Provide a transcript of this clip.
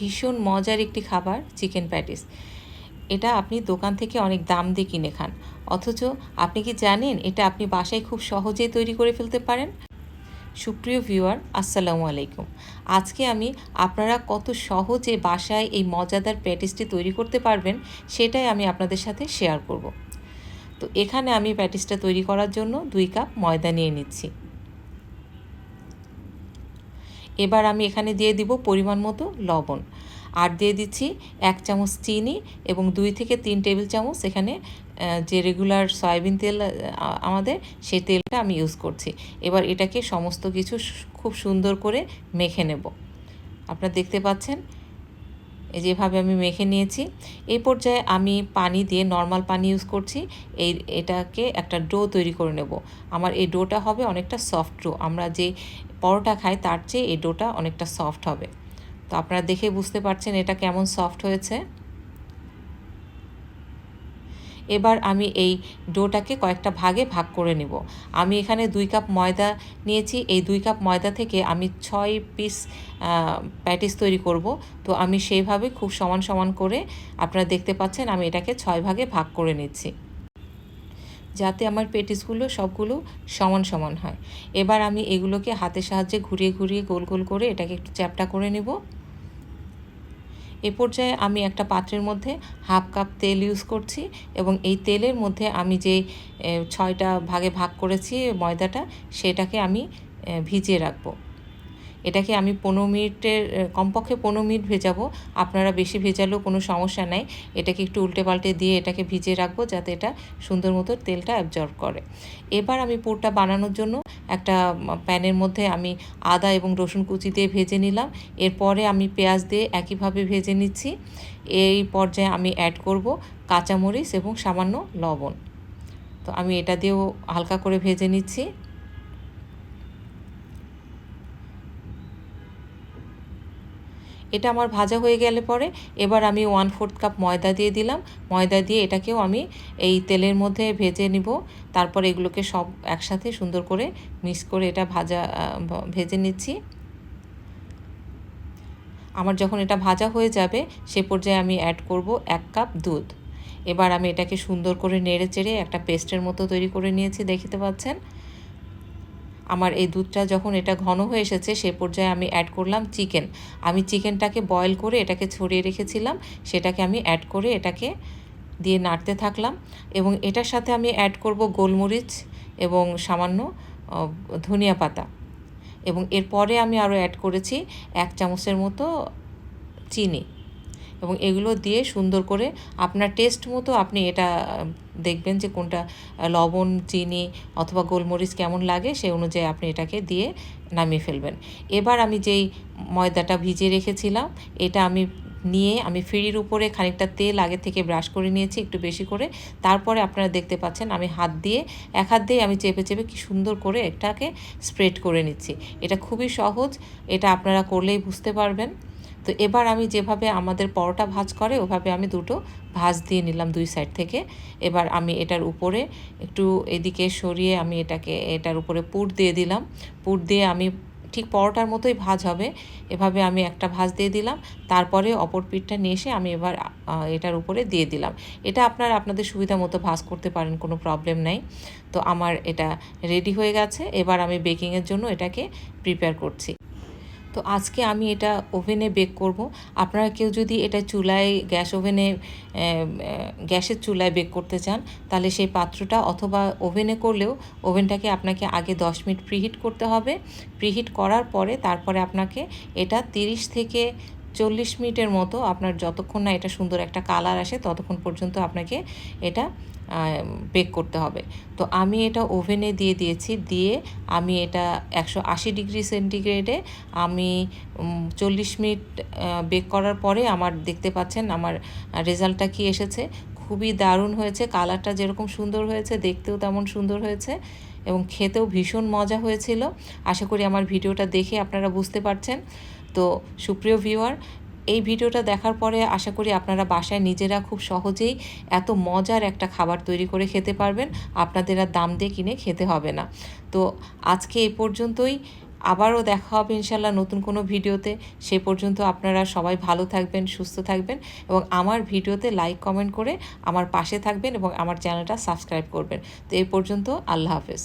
ভীষণ মজার একটি খাবার, চিকেন প্যাটিস। এটা আপনি দোকান থেকে অনেক দাম দিয়ে কিনে খান। অথচ আপনি কি জানেন, এটা আপনি বাসায় খুব সহজেই তৈরি করে ফেলতে পারেন? সুপ্রিয় ভিউয়ার, আসসালামু আলাইকুম। আজকে আমি আপনারা কত সহজে বাসায় এই মজাদার প্যাটিসটি তৈরি করতে পারবেন, সেটাই আমি আপনাদের সাথে শেয়ার করব। তো এখানে আমি প্যাটিসটা তৈরি করার জন্য দুই কাপ ময়দা নিয়ে নিচ্ছি। এবার আমি এখানে দিয়ে দিব পরিমাণ মতো লবণ। আর দিয়ে দিচ্ছি এক চামচ চিনি এবং দুই থেকে তিন টেবিল চামচ এখানে যে রেগুলার সয়াবিন তেল আমাদের সে তেলটা আমি ইউজ করছি। এবার এটাকে সমস্ত কিছু খুব সুন্দর করে মেখে নেব। আপনারা দেখতে পাচ্ছেন যেভাবে আমি মেখে নিয়েছি, এই পর্যায়ে আমি পানি দিয়ে নর্মাল পানি ইউজ করছি। এই, এটাকে একটা ডো তৈরি করে নেব। আমার এই ডোটা হবে অনেকটা সফট ডো আমরা যে পরোটা খাই, তার চেয়ে এই ডোটা অনেকটা সফট হবে। তো আপনারা দেখে বুঝতে পারছেন এটা কেমন সফট হয়েছে। এবার আমি এই ডোটাকে কয়েকটা ভাগে ভাগ করে নিব। আমি এখানে দুই কাপ ময়দা নিয়েছি। এই দুই কাপ ময়দা থেকে আমি ছয় পিস প্যাটিস তৈরি করব। তো আমি সেইভাবে খুব সমান সমান করে আপনারা দেখতে পাচ্ছেন আমি এটাকে ছয় ভাগে ভাগ করে নিচ্ছি। যাতে আমার পেটিসগুলো সবগুলো সমান সমান হয়। এবার আমি এগুলোকে হাতের সাহায্যে ঘুরিয়ে ঘুরিয়ে গোল গোল করে এটাকে একটু চ্যাপটা করে নেব। এ পর্যায়ে আমি একটা পাত্রের মধ্যে হাফ কাপ তেল ইউজ করছি এবং এই তেলের মধ্যে আমি যে ছয়টা ভাগে ভাগ করেছি ময়দাটা, সেটাকে আমি ভিজিয়ে রাখব। এটাকে আমি পনেরো মিনিটের কমপক্ষে পনেরো মিনিট ভেজাবো। আপনারা বেশি ভেজালেও কোনো সমস্যা নাই। এটাকে একটু উল্টে পাল্টে দিয়ে এটাকে ভিজিয়ে রাখব যাতে এটা সুন্দর মতো তেলটা অ্যাবজর্ব করে। এবার আমি পুরটা বানানোর জন্য একটা প্যানের মধ্যে আমি আদা এবং রসুন কুচি দিয়ে ভেজে নিলাম। এরপরে আমি পেঁয়াজ দিয়ে একইভাবে ভেজে নিচ্ছি। এই পর্যায়ে আমি অ্যাড করব কাঁচামরিচ এবং সামান্য লবণ। তো আমি এটা দিয়েও হালকা করে ভেজে নিচ্ছি। এটা আমার ভাজা হয়ে গেলে পরে এবার আমি ওয়ান ফোর্থ কাপ ময়দা দিয়ে দিলাম। ময়দা দিয়ে এটাকেও আমি এই তেলের মধ্যে ভেজে নিব। তারপর এগুলোকে সব একসাথে সুন্দর করে মিক্স করে এটা ভাজা ভেজে নিচ্ছি। আমার যখন এটা ভাজা হয়ে যাবে, সে পর্যায়ে আমি অ্যাড করব এক কাপ দুধ। এবার আমি এটাকে সুন্দর করে নেড়ে চেড়ে একটা পেস্টের মতো তৈরি করে নিয়েছি, দেখতে পাচ্ছেন? আমার এই দুধটা যখন এটা ঘন হয়ে এসেছে, সে পর্যায়ে আমি অ্যাড করলাম চিকেন আমি চিকেনটাকে বয়েল করে এটাকে ছড়িয়ে রেখেছিলাম, সেটাকে আমি অ্যাড করে এটাকে দিয়ে নাড়তে থাকলাম এবং এটার সাথে আমি অ্যাড করব গোলমরিচ এবং সামান্য ধনিয়া পাতা। এবং এরপরে আমি আরও অ্যাড করেছি এক চামচের মতো চিনি। এবং এগুলো দিয়ে সুন্দর করে আপনার টেস্ট মতো আপনি এটা দেখবেন যে কোনটা লবণ, চিনি অথবা গোলমরিচ কেমন লাগে সেই অনুযায়ী আপনি এটাকে দিয়ে নামিয়ে ফেলবেন। এবার আমি যেই ময়দাটা ভিজিয়ে রেখেছিলাম, এটা আমি নিয়ে আমি ফিরির উপরে খানিকটা তেল আগে থেকে ব্রাশ করে নিয়েছি একটু বেশি করে। তারপরে আপনারা দেখতে পাচ্ছেন আমি হাত দিয়ে, এক হাত দিয়ে আমি চেপে চেপে কি সুন্দর করে এটাকে স্প্রেড করে নিচ্ছি। এটা খুবই সহজ, এটা আপনারা করলেই বুঝতে পারবেন। তো এবার আমি যেভাবে আমাদের পরোটা ভাজ করে, ওভাবে আমি দুটো ভাজ দিয়ে নিলাম দুই সাইড থেকে। এবার আমি এটার উপরে একটু এদিকে সরিয়ে আমি এটাকে, এটার উপরে পুর দিয়ে দিলাম। পুর দিয়ে আমি ঠিক পরোটার মতোই ভাজ হবে। এভাবে আমি একটা ভাজ দিয়ে দিলাম। তারপরে অপর পিঠটা নিয়ে এসে আমি এবার এটার উপরে দিয়ে দিলাম। এটা আপনারা আপনাদের সুবিধা মতো ভাজ করতে পারেন, কোনো প্রবলেম নাই। তো আমার এটা রেডি হয়ে গেছে। এবার আমি বেকিংয়ের জন্য এটাকে প্রিপেয়ার করছি। তো আজকে আমি এটা ওভেনে বেক করব। আপনারা কেউ যদি এটা চুলায়, গ্যাস ওভেনে গ্যাসের চুলায় বেক করতে চান, তাহলে সেই পাত্রটা অথবা ওভেনে করলেও ওভেনটাকে আপনাকে আগে দশ মিনিট প্রিহিট করতে হবে। প্রিহিট করার পরে তারপরে আপনাকে এটা তিরিশ থেকে চল্লিশ মিনিটের মতো আপনার যতক্ষণ না এটা সুন্দর একটা কালার আসে, ততক্ষণ পর্যন্ত আপনাকে এটা বেক করতে হবে। তো আমি এটা ওভেনে দিয়ে দিয়েছি, দিয়ে আমি এটা একশো আশি ডিগ্রি সেন্টিগ্রেডে আমি চল্লিশ মিনিট বেক করার পরে আমার দেখতে পাচ্ছেন আমার রেজাল্টটা কি এসেছে। খুবই দারুণ হয়েছে, কালারটা যেরকম সুন্দর হয়েছে, দেখতেও তেমন সুন্দর হয়েছে এবং খেতেও ভীষণ মজা হয়েছিল। আশা করি আমার ভিডিওটা দেখে আপনারা বুঝতে পারছেন। তো সুপ্রিয় ভিউয়ার এই ভিডিওটা দেখার পরে আশা করি আপনারা বাসায় নিজেরা খুব সহজেই এত মজার একটা খাবার তৈরি করে খেতে পারবেন। আপনাদের আর দাম দিয়ে কিনে খেতে হবে না। তো আজকে এই পর্যন্তই। আবারও দেখা হবে ইনশাল্লাহ নতুন কোনো ভিডিওতে। সে পর্যন্ত আপনারা সবাই ভালো থাকবেন, সুস্থ থাকবেন এবং আমার ভিডিওতে লাইক কমেন্ট করে আমার পাশে থাকবেন এবং আমার চ্যানেলটা সাবস্ক্রাইব করবেন। তো এই পর্যন্ত আল্লাহ হাফেজ।